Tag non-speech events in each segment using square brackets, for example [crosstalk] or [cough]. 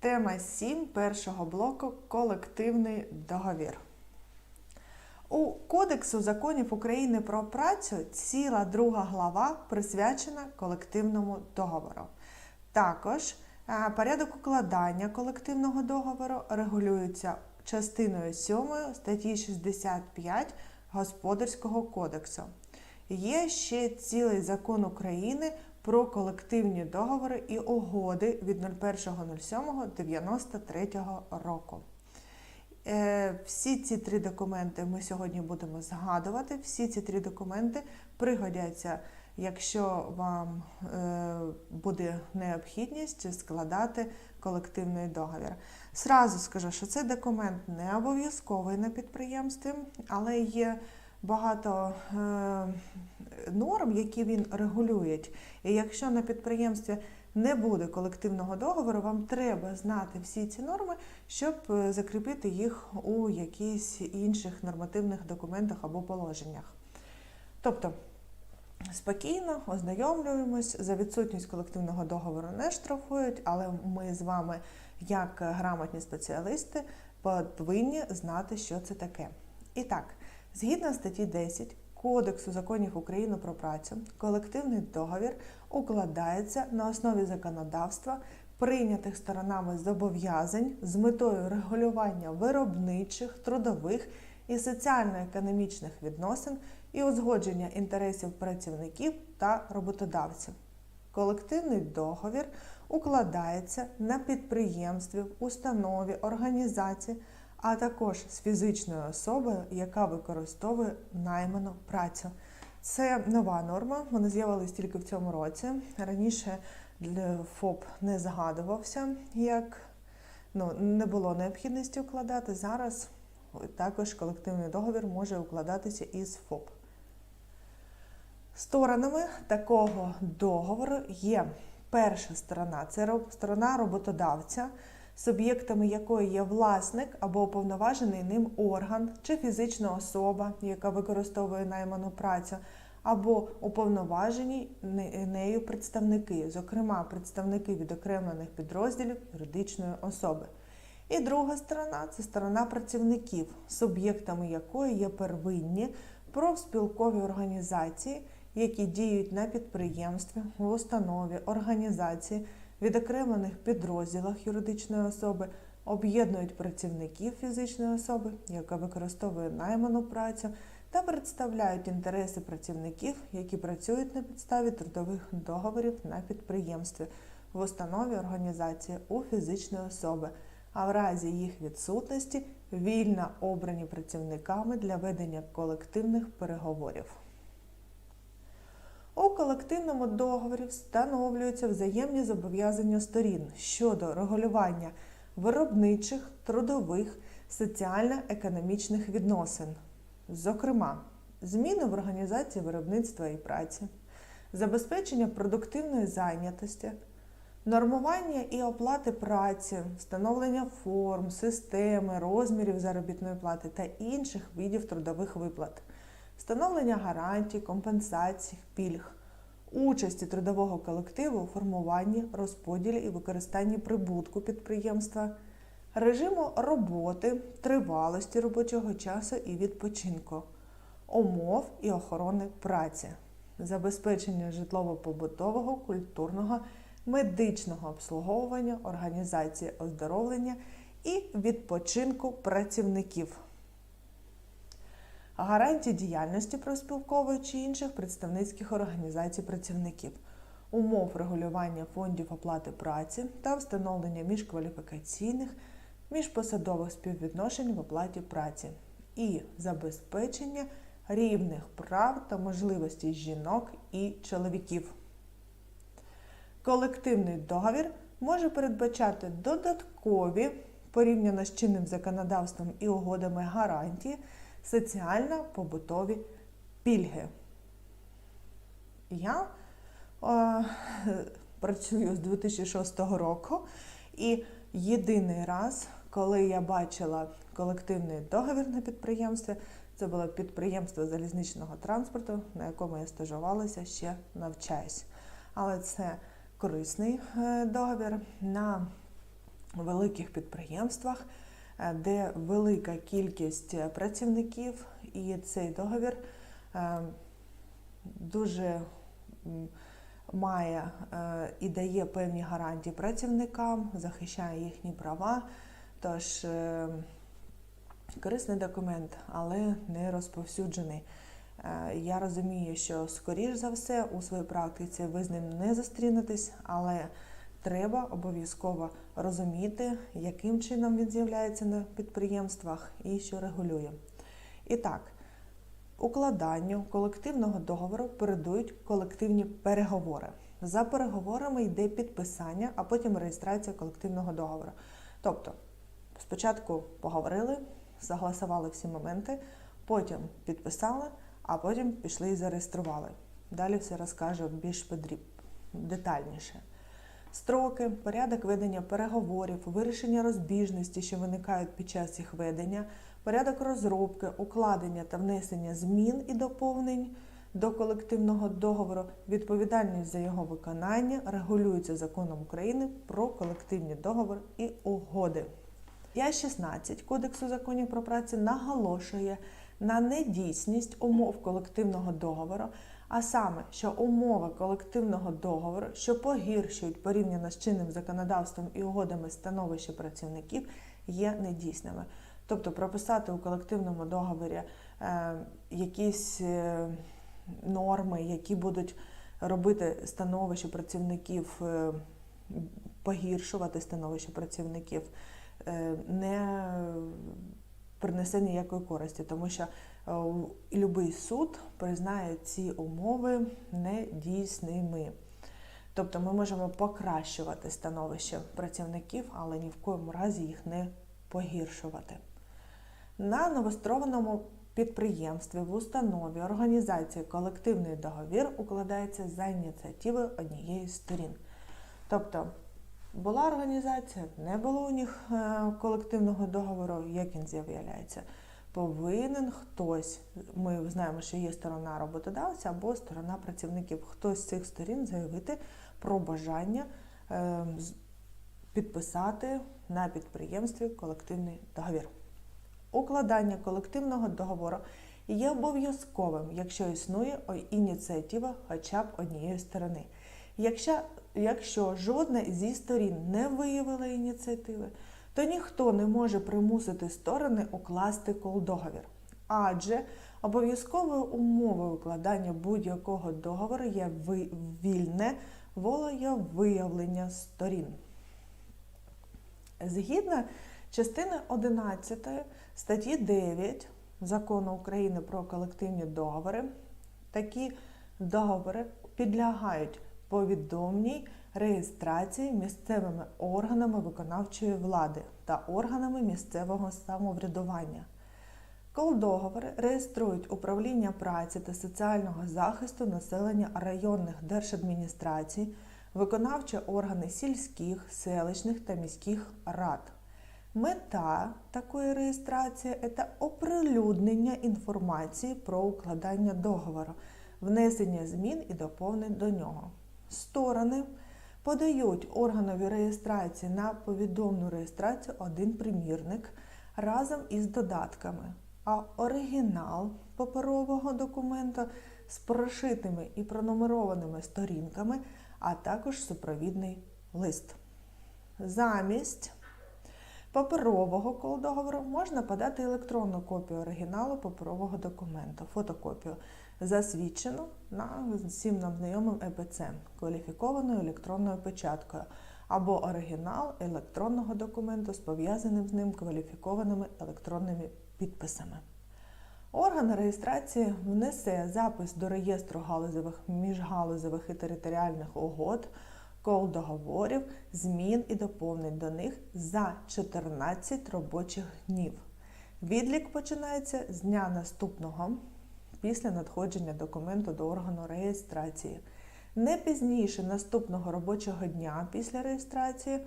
Тема 7 першого блоку колективний договір. У Кодексу законів України про працю ціла друга глава присвячена колективному договору. Також е, порядок укладання колективного договору регулюється частиною 7 статті 65 Господарського кодексу. Є ще цілий закон України про колективні договори і угоди від 01.07.93 року. Е, Всі ці три документи ми сьогодні будемо згадувати. Всі ці три документи пригодяться, якщо вам е, буде необхідність складати колективний договір. Сразу скажу, що цей документ не обов'язковий на підприємстві, але є багато е, норм, які він регулює. І якщо на підприємстві не буде колективного договору, вам треба знати всі ці норми, щоб е, закріпити їх у якихось інших нормативних документах або положеннях. Тобто спокійно ознайомлюємось, за відсутність колективного договору не штрафують, але ми з вами, як грамотні спеціалісти, повинні знати, що це таке. І так, згідно статті 10 Кодексу законів України про працю, колективний договір укладається на основі законодавства, прийнятих сторонами зобов'язань з метою регулювання виробничих, трудових і соціально-економічних відносин і узгодження інтересів працівників та роботодавців. Колективний договір укладається на підприємстві, установі, організації, а також з фізичною особою, яка використовує найману працю. Це нова норма, вона з'явилась тільки в цьому році. Раніше ФОП не згадувався, як ну, не було необхідності укладати. Зараз також колективний договір може укладатися із ФОП. Сторонами такого договору є перша сторона це сторона роботодавця, суб'єктами якої є власник або уповноважений ним орган чи фізична особа, яка використовує найману працю, або уповноважені нею представники, зокрема представники відокремлених підрозділів юридичної особи. І друга сторона це сторона працівників, суб'єктами якої є первинні профспілкові організації, які діють на підприємстві, в установі, організації, відокремлених підрозділах юридичної особи, об'єднують працівників фізичної особи, яка використовує найману працю, та представляють інтереси працівників, які працюють на підставі трудових договорів на підприємстві, в установі організації у фізичної особи, а в разі їх відсутності вільно обрані працівниками для ведення колективних переговорів. У колективному договорі встановлюються взаємні зобов'язання сторін щодо регулювання виробничих, трудових, соціально-економічних відносин, зокрема, зміни в організації виробництва і праці, забезпечення продуктивної зайнятості, нормування і оплати праці, встановлення форм, системи, розмірів заробітної плати та інших видів трудових виплат встановлення гарантій, компенсацій, пільг, участі трудового колективу у формуванні, розподілі і використанні прибутку підприємства, режиму роботи, тривалості робочого часу і відпочинку, умов і охорони праці, забезпечення житлово-побутового, культурного, медичного обслуговування, організації оздоровлення і відпочинку працівників гарантії діяльності профспілкової чи інших представницьких організацій працівників, умов регулювання фондів оплати праці та встановлення міжкваліфікаційних, міжпосадових співвідношень в оплаті праці і забезпечення рівних прав та можливостей жінок і чоловіків. Колективний договір може передбачати додаткові порівняно з чинним законодавством і угодами гарантії соціально-побутові пільги. Я е, [laughs] працюю з 2006 року, і єдиний раз, коли я бачила колективний договір на підприємстві, це було підприємство залізничного транспорту, на якому я стажувалася, ще навчаюсь. Але це корисний е, договір. На великих підприємствах, де велика кількість е, працівників, і цей договір е, дуже має е, і дає певні гарантії працівникам, захищає їхні права. Тож е, корисний документ, але не розповсюджений. Е, Я розумію, що скоріш за все у своїй практиці ви з ним не зустрінетесь, але треба обов'язково розуміти, яким чином він з'являється на підприємствах і що регулює. І так, укладанню колективного договору передують колективні переговори. За переговорами йде підписання, а потім реєстрація колективного договору. Тобто, спочатку поговорили, согласували всі моменти, потім підписали, а потім пішли і зареєстрували. Далі все розкажу більш подріб, детальніше. Строки, порядок ведення переговорів, вирішення розбіжності, що виникають під час їх ведення, порядок розробки, укладення та внесення змін і доповнень до колективного договору, відповідальність за його виконання регулюється законом України про колективні договори і угоди. Я 16 Кодексу законів про працю наголошує на недійсність умов колективного договору, а саме, що умови колективного договору, що погіршують порівняно з чинним законодавством і угодами становища працівників, є недійсними. Тобто прописати у колективному договорі е, якісь е, норми, які будуть робити становище працівників, е, погіршувати становище працівників, е, не принесе ніякої користі, тому що будь-який суд признає ці умови недійсними. Тобто ми можемо покращувати становище працівників, але ні в коєму разі їх не погіршувати. На новоствореному підприємстві, в установі, організації колективний договір укладається за ініціативою однієї з сторін. Тобто була організація, не було у них е, колективного договору, як він з'являється. Повинен хтось, ми знаємо, що є сторона роботодавця або сторона працівників, хтось з цих сторін заявити про бажання е, підписати на підприємстві колективний договір. Укладання колективного договору є обов'язковим, якщо існує ініціатива хоча б однієї сторони. Якщо, якщо жодна зі сторін не виявила ініціативи, то ніхто не може примусити сторони укласти колдоговір. Адже обов'язковою умовою укладання будь-якого договору є вільне волеявиявлення сторін. Згідно частини 11 статті 9 Закону України про колективні договори, такі договори підлягають повідомній реєстрації місцевими органами виконавчої влади та органами місцевого самоврядування. Колдоговори реєструють управління праці та соціального захисту населення районних держадміністрацій, виконавчі органи сільських, селищних та міських рад. Мета такої реєстрації це оприлюднення інформації про укладання договору, внесення змін і доповнень до нього. Сторони подають органові реєстрації на повідомну реєстрацію один примірник разом із додатками, а оригінал паперового документа з прошитими і пронумерованими сторінками, а також супровідний лист. Замість паперового колдоговору можна подати електронну копію оригіналу паперового документа, фотокопію, засвідчену на всім нам знайомим ЕПЦ кваліфікованою електронною печаткою, або оригінал електронного документу з пов'язаним з ним кваліфікованими електронними підписами. Орган реєстрації внесе запис до реєстру галузевих, міжгалузевих і територіальних угод, кол договорів, змін і доповнень до них за 14 робочих днів. Відлік починається з дня наступного після надходження документу до органу реєстрації. Не пізніше наступного робочого дня після реєстрації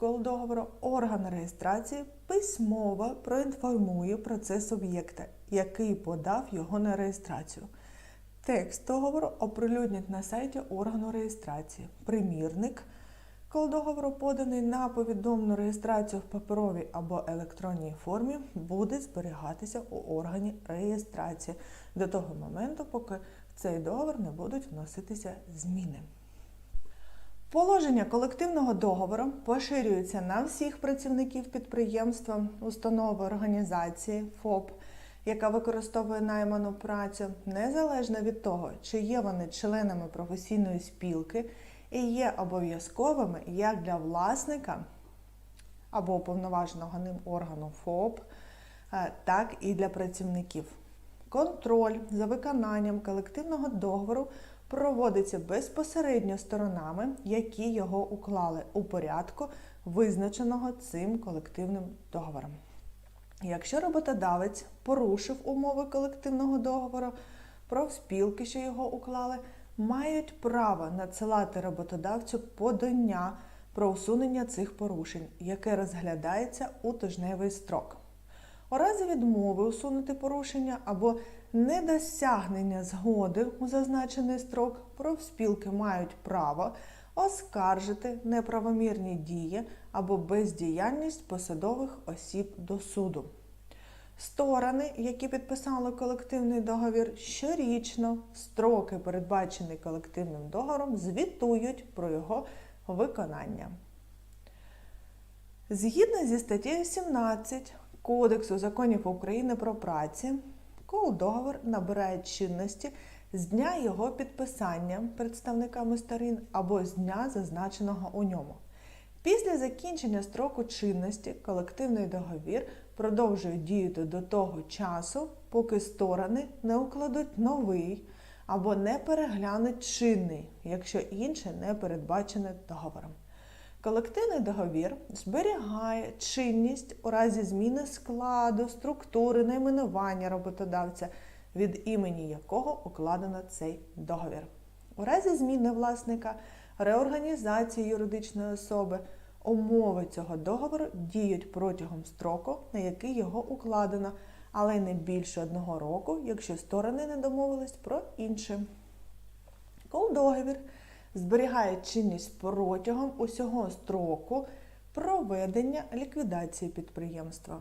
договору орган реєстрації письмово проінформує про це суб'єкта, який подав його на реєстрацію. Текст договору оприлюднять на сайті органу реєстрації. Примірник Коли договору поданий на повідомлену реєстрацію в паперовій або електронній формі, буде зберігатися у органі реєстрації до того моменту, поки в цей договор не будуть вноситися зміни. Положення колективного договору поширюється на всіх працівників підприємства, установи, організації, ФОП, яка використовує найману працю, незалежно від того, чи є вони членами професійної спілки і є обов'язковими як для власника або уповноваженого ним органу ФОП, е, так і для працівників. Контроль за виконанням колективного договору проводиться безпосередньо сторонами, які його уклали у порядку, визначеного цим колективним договором. Якщо роботодавець порушив умови колективного договору, профспілки, що його уклали, мають право надсилати роботодавцю подання про усунення цих порушень, яке розглядається у тижневий строк. У разі відмови усунути порушення або недосягнення згоди у зазначений строк, профспілки мають право оскаржити неправомірні дії або бездіяльність посадових осіб до суду. Сторони, які підписали колективний договір, щорічно строки, передбачені колективним договором, звітують про його виконання. Згідно зі статтею 17 Кодексу законів України про праці, коли договор набирає чинності з дня його підписання представниками сторін або з дня, зазначеного у ньому. Після закінчення строку чинності колективний договір продовжує діяти до того часу, поки сторони не укладуть новий або не переглянуть чинний, якщо інше не передбачене договором. Колективний договір зберігає чинність у разі зміни складу, структури, найменування роботодавця, від імені якого укладено цей договір. У разі зміни власника, реорганізації юридичної особи, умови цього договору діють протягом строку, на який його укладено, але не більше одного року, якщо сторони не домовились про інше. Коли договір зберігає чинність протягом усього строку проведення ліквідації підприємства.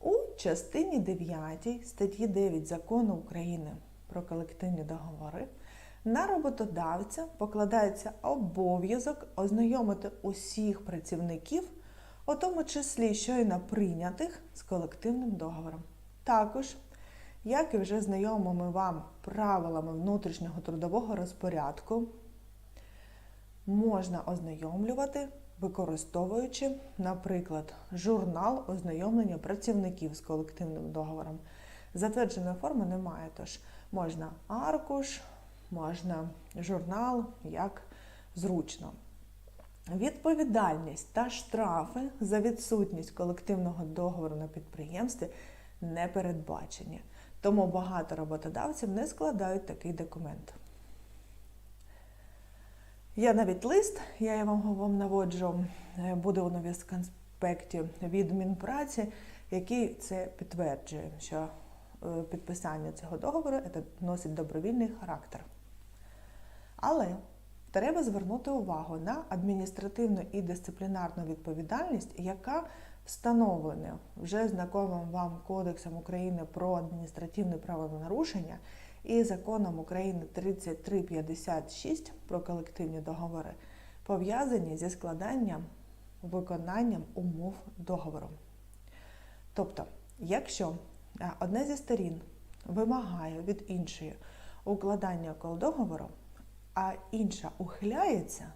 У частині 9 статті 9 закону України про колективні договори на роботодавця покладається обов'язок ознайомити усіх працівників, у тому числі щойно прийнятих з колективним договором. Також як і вже знайомими вам правилами внутрішнього трудового розпорядку, можна ознайомлювати, використовуючи, наприклад, журнал ознайомлення працівників з колективним договором. Затвердженої форми немає, тож можна аркуш, можна журнал, як зручно. Відповідальність та штрафи за відсутність колективного договору на підприємстві не передбачені. Тому багато роботодавців не складають такий документ. Є навіть лист, я його вам наводжу, е, буде у новій конспекті від Мінпраці, який це підтверджує, що е, підписання цього договору носить добровільний характер. Але треба звернути увагу на адміністративну і дисциплінарну відповідальність, яка встановлена вже знакомим вам Кодексом України про адміністративне правонарушення і законом України 3356 про колективні договори, пов'язані зі складанням виконанням умов договору. Тобто, якщо одна зі сторін вимагає від іншої укладання договору, а інша ухиляється,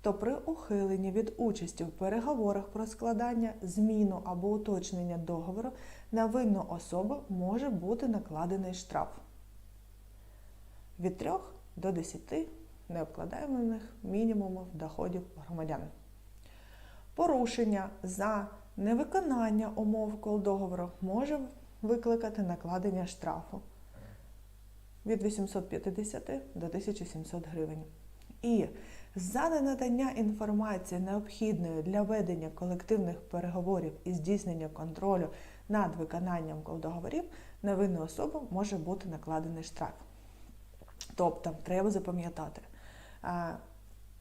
то при ухиленні від участі в переговорах про складання, зміну або уточнення договору на винну особу може бути накладений штраф від 3 до 10 необкладаємих мінімумів доходів громадян. Порушення за невиконання умов договору може викликати накладення штрафу від 850 до 1700 гривень. І за ненадання інформації, необхідної для ведення колективних переговорів і здійснення контролю над виконанням договорів, на винну особу може бути накладений штраф. Тобто, треба запам'ятати,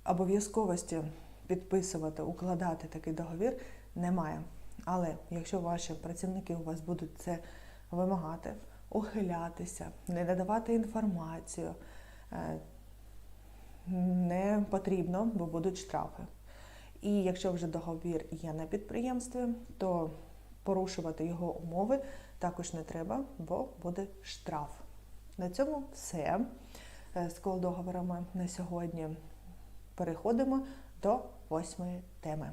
обов'язковості підписувати, укладати такий договір немає. Але якщо ваші працівники у вас будуть це вимагати, ухилятися, не надавати інформацію, е, не потрібно, бо будуть штрафи. І якщо вже договір є на підприємстві, то порушувати його умови також не треба, бо буде штраф. На цьому все Е, з колдоговорами на сьогодні. Переходимо до восьмої теми.